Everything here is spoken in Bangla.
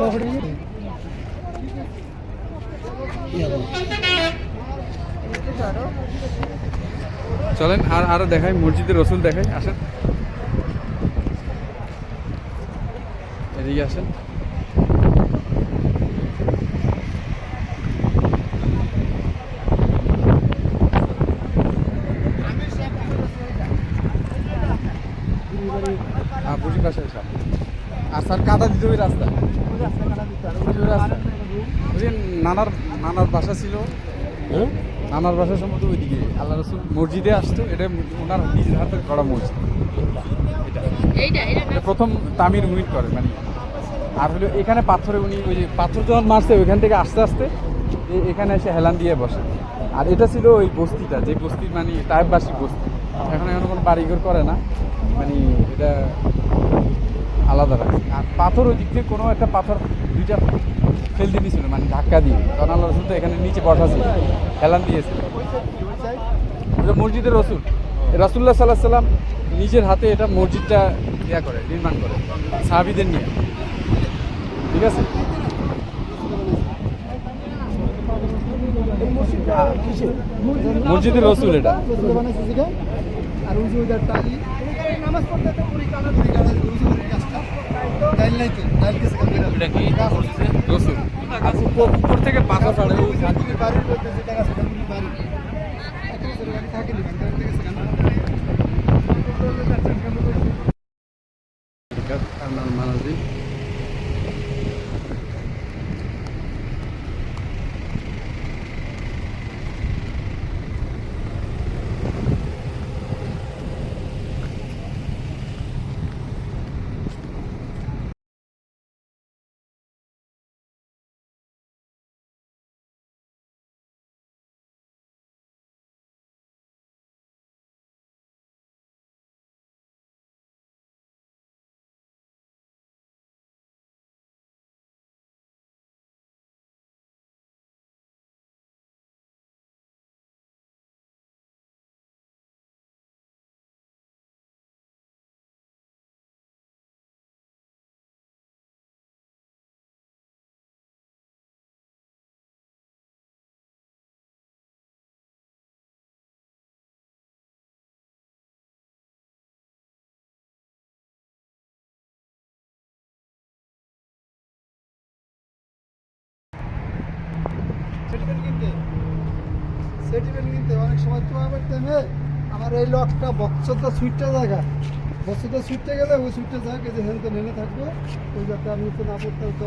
चौकड़ी চলেন আর আরও দেখাই মসজিদের রসুল দেখাই আসেন। এদিকে আসেন। হ্যাঁ আর স্যার কাদা দিতে ওই রাস্তা। নানার নানার বাসা ছিল। নানার বাসা সম্ভবত ওইদিকে আল্লাহ রসুল মসজিদে আসতো এটা ওনার নিজ হাতে করা মসজিদ। এটা প্রথম তামির উইট করে মানে আর হলো এখানে পাথরে উনি ওই যে পাথর যখন মারছে ওইখান থেকে আস্তে আস্তে এখানে এসে হেলান দিয়ে বসে। আর এটা ছিল ওই বস্তিটা যে বস্তি মানে টাইপবাসী বস্তি। এখন এখন কোনো বাড়িঘর করে না মানে এটা আলাদা রাখে আর পাথর ওই দিক থেকে কোনো একটা পাথর দুইটা ফেল দিয়ে দিয়েছিল মানে ধাক্কা দিয়ে। তখন আল্লাহ রসুল তো এখানে নিচে বসা ছিল হেলান দিয়েছিল ওটা মসজিদের রসুল। রাসুল্লাহ সাল্লাহ সাল্লাম নিজের হাতে এটা মসজিদটা ইয়া করে নির্মাণ করে সাহাবিদের নিয়ে। ঠিক আছে? মসজিদের রসুল এটা। আর ওই যে ওইটার টালি। উপর থেকে পাথর সাথে বাড়ির মধ্যে যে টাকা সেটা পুরি বাড়ি। থেকে সেখানে মানাজি সেটিমেন্ট কিনতে। সেটিমেন্ট কিনতে অনেক সময় তোমার তেমে আমার এই লকটা বক্সটা সুইটটা জায়গা। বক্সটা সুইটটা গেলে ওই সুইটটা জায়গা যে হেলতে নেমে থাকব, ওই যাতে আমি তো না পড়তে তো